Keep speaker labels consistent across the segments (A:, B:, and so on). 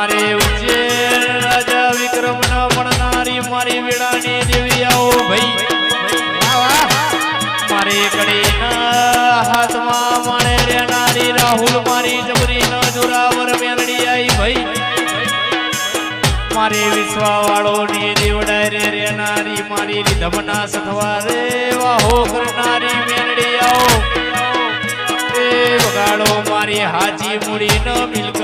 A: મારે ઉજ્જૈન રાજા વિક્રમ ન પડનારી મારી વેળાની દેવી આવો ભાઈ. મારે કડીના હાથમાં માણે રહેનારી રાહુલ, મારી જબરી ન જોરાવર મેલડી આઈ ભાઈ. મારી વિશ્વાવાળોની દીવડાય રે રહેનારી મારી રીધમના સથવા રે વાહો કરનારી મેલડી આવો. વગાડો મારી હાજી મૂડી ન બિલકુલ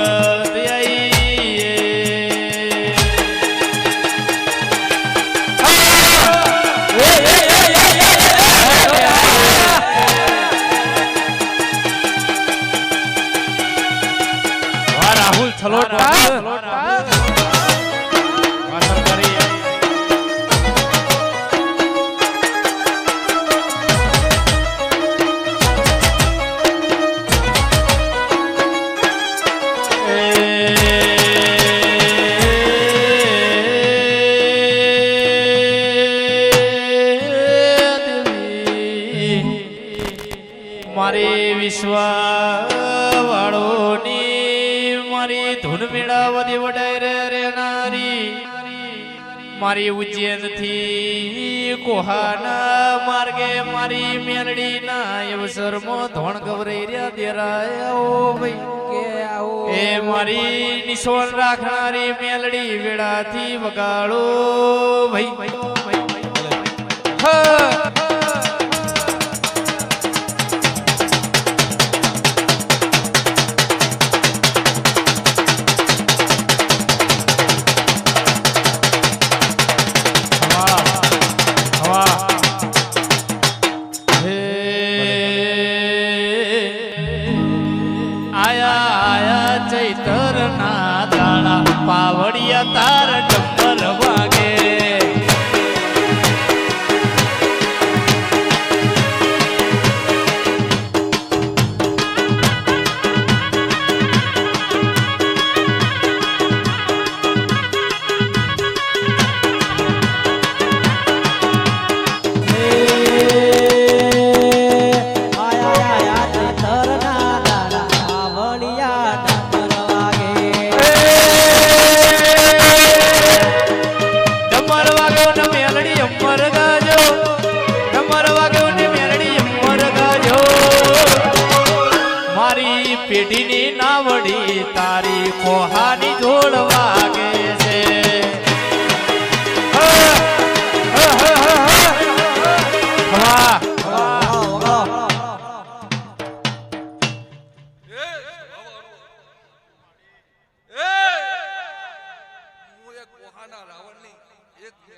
A: મારી વિશ્વાવાળોની મારી ધૂન મેળાવતી વધી રે રહેનારી મારી ઉજ્જૈનથી કોહાના માર્ગે મારી મેલડી ના અવસરમાં ધોણ ગવરાઈ રહ્યા દેરાય. ઓ ભાઈ. એ મારી નિશોન રાખનારી મેલડી વેળાથી વગાડો ભાઈ. આયા આયા ચૈતરના દાડા પાવડિયા તાર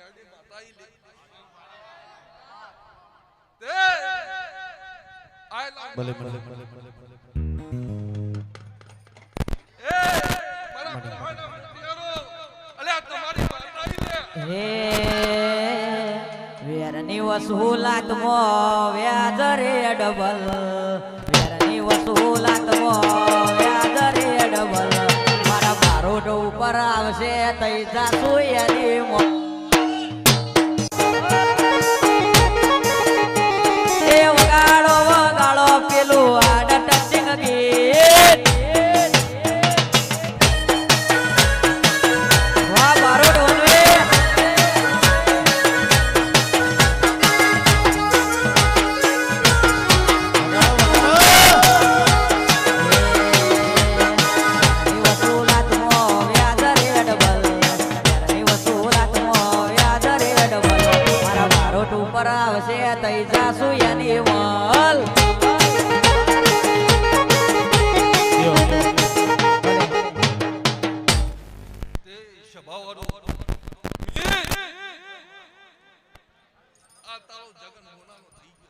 B: મેરડી માતાઈ લે તે આય
C: ભલે ભલે ભલે
D: ભલે ભલે એ
B: મારા કોહાના હત્યારો અલ્યા તમારી
E: હે, વેરની વસૂલાત મો વ્યાજ રે ડબલ. વેરની વસૂલાત મો વ્યાજ રે ડબલ. મારા બારોટ ઉપર આવશે તૈસા જાસુ મો
B: તારો જગન મોનાનો થઈ ગયો.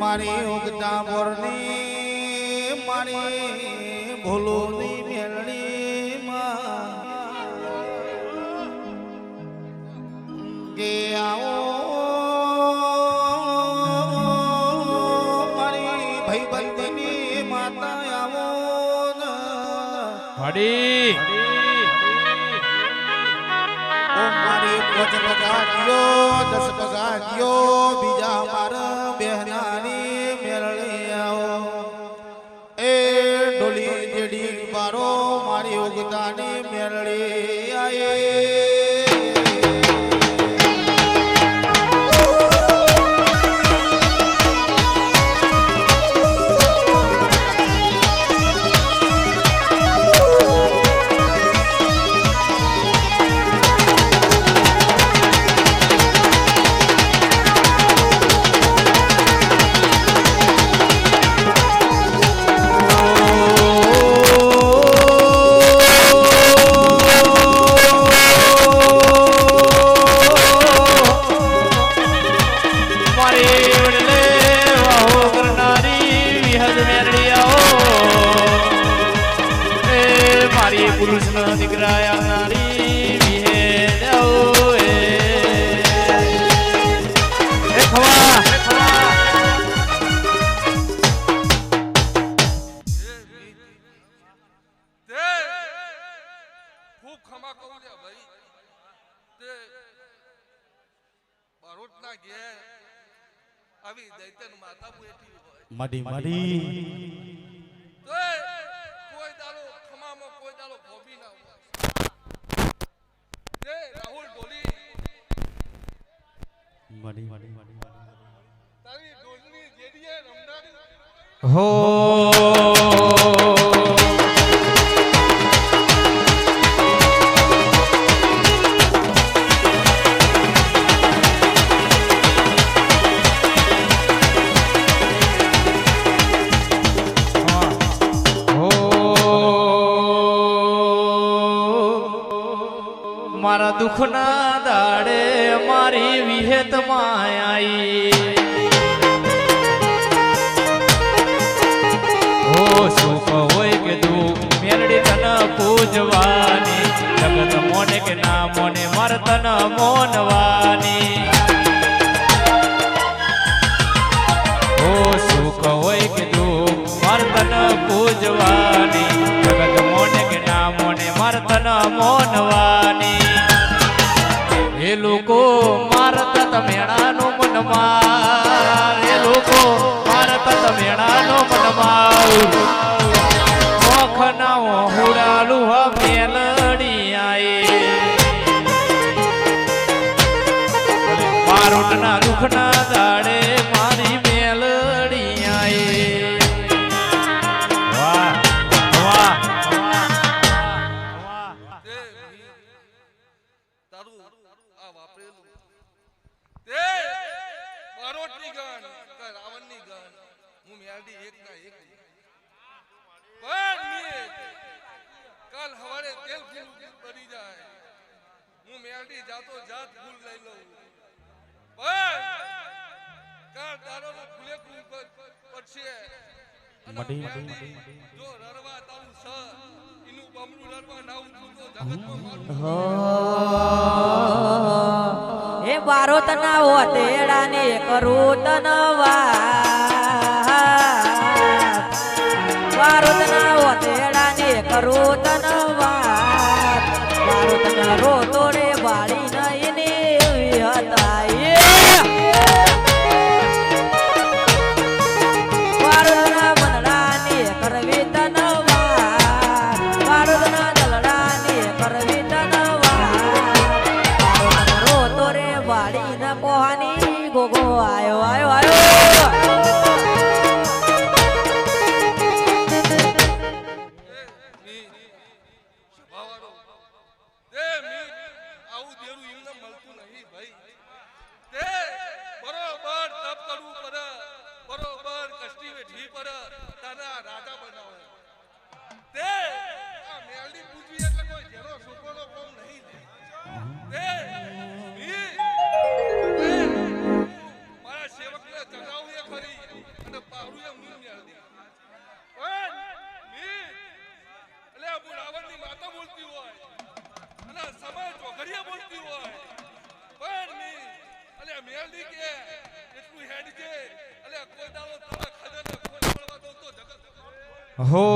F: મારી ઉગતા મોરની મારી ભૂલોની પગા દસ પગા ગયો બીજા મારા બહેનાની મેળણી આવો. એ ડોલી જેડી બારો મારી ઉગતાની મેળડી
A: કરનારી એ મારી પુરુષના દીકરા આવનારી વિહેડાઓ એ. એ
B: એ આવી દૈત્યન માતા બેઠી હોય.
D: મડી મડી તે
B: કોઈ દાડો ખમામાં કોઈ દાડો ભોબી ના હોય. તે રાહુલ ઢોલી.
D: મડી મડી મડી તારી ઢોલની જેડીએ રમનારી.
A: હો મારા દુઃખના દાડે મારી વિહેત આઈ ઓ સુખ હોય કે દુઃખ મેરડી તન પૂજવાની. જગત મોને કે ના મોને, માર તન મોનવાની. ઓ સુખ હોય મારુટના દુઃખના દાડે મારી મેલડી આઈ વાહ વાહ. તારું
B: આ વાપરેલું તે બારોટની ગન કે રાવણની ગન હું મેલડી એક ના એક. પણ મે કાલ હવારે તેલ ફૂલ પડી જાય. હું મેલડી જાતો જાત ફૂલ લઈ લઉં.
E: હો એ બારો તના ઓતેડા ને કરું તનવા બારો તના ઓતેડા ને કરું તનવા બારો તના રો તોડે
B: અને સમય ચોઘડિયા બોલતી હોય. પણ મી અલે મેલડી કે, એટલું હેડ છે. અલે, કોઈ દાડો તમે ખજાને કોઈ મળવા દો તો જગત
A: હો.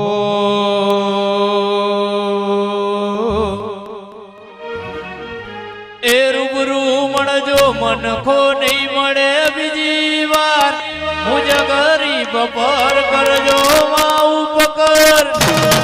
A: એ રૂબરૂ મળજો, મનખો નહીં મળે બીજી વાર. મુજ ગરીબ પર કરજો માં ઉપકર.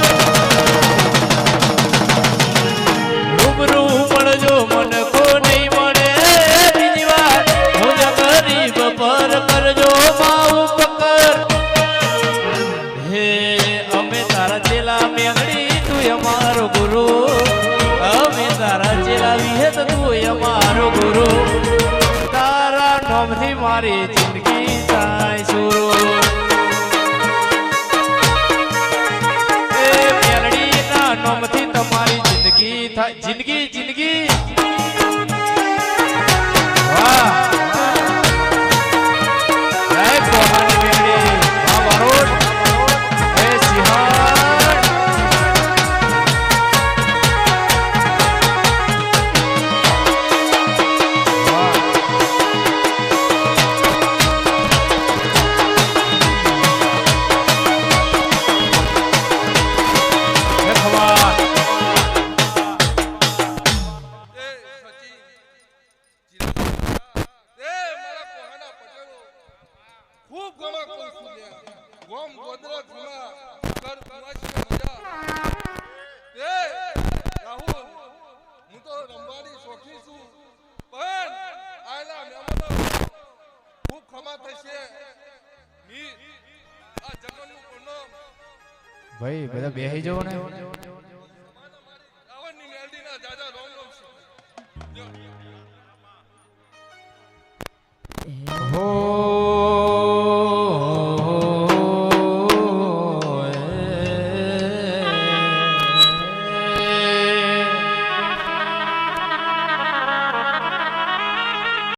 A: તારા હે તો તું અમારો ગુરુ. તારા નામથી મારી જિંદગી થાય સુરો
B: ગોમ ગોદરા જૂના ઘર કુવાસી મજા. એ, રાહુલ, હું તો રમવાની શોખી છું. પણ આયલા મહેમાનો ખૂબ ખમા થશે. મીર આ જગનનું પૂર્ણ
A: ભાઈ, બધા બેહી જવો ને.